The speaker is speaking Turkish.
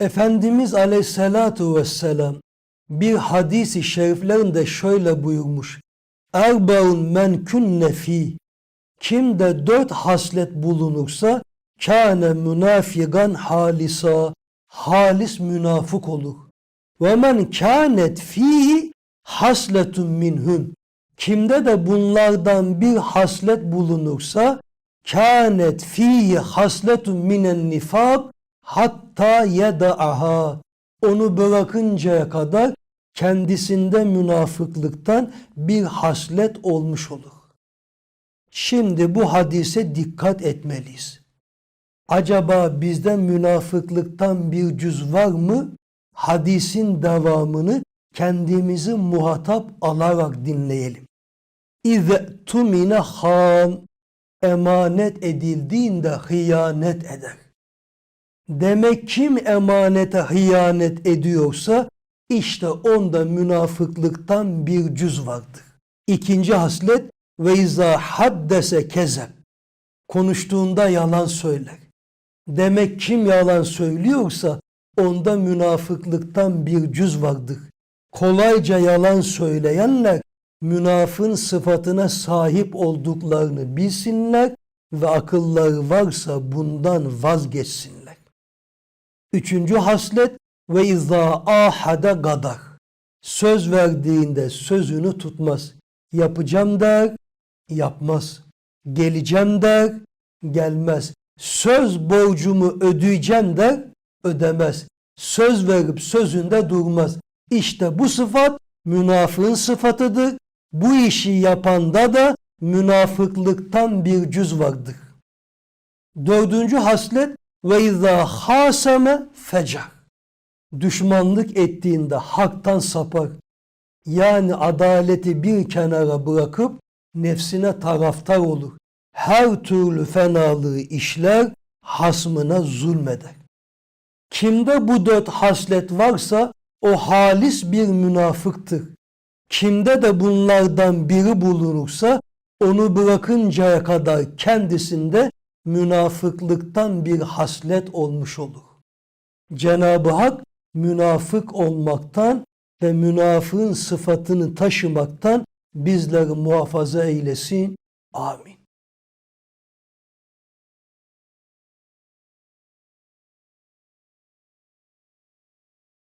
Efendimiz Aleyhisselatu Vesselam bir hadisi şeriflerinde şöyle buyurmuş. Erbaun men kunne fi Kimde dört haslet bulunursa kâne münafigan halisa halis münafık olur. Ve men kânet fihi hasletun minhun Kimde de bunlardan bir haslet bulunursa kânet fihi hasletun minen nifak hatta yeda'aha onu bırakıncaya kadar kendisinde münafıklıktan bir haslet olmuş olur. Şimdi bu hadise dikkat etmeliyiz. Acaba bizde münafıklıktan bir cüz var mı? Hadisin devamını kendimizi muhatap alarak dinleyelim. İze tumine han emanet edildiğinde hıyanet eder. Demek kim emanete hıyanet ediyorsa işte onda münafıklıktan bir cüz vardır. İkinci haslet ve izâ haddese kezeb. Konuştuğunda yalan söyler. Demek kim yalan söylüyorsa onda münafıklıktan bir cüz vardır. Kolayca yalan söyleyenler münafın sıfatına sahip olduklarını bilsinler ve akılları varsa bundan vazgeçsinler. Üçüncü haslet ve izâ ahade gadar. Söz verdiğinde sözünü tutmaz. Yapacağım der, yapmaz. Geleceğim der, gelmez. Söz borcumu ödeyeceğim der, ödemez. Söz verip sözünde durmaz. İşte bu sıfat münafığın sıfatıdır. Bu işi yapanda da münafıklıktan bir cüz vardır. Dördüncü haslet ve izâ haseme fecar. Düşmanlık ettiğinde haktan sapar. Yani adaleti bir kenara bırakıp nefsine taraftar olur. Her türlü fenalığı işler, hasmına zulmeder. Kimde bu dört haslet varsa o halis bir münafıktır. Kimde de bunlardan biri bulunursa onu bırakıncaya kadar kendisinde münafıklıktan bir haslet olmuş olur. Cenab-ı Hak münafık olmaktan ve münafığın sıfatını taşımaktan bizleri muhafaza eylesin. Amin.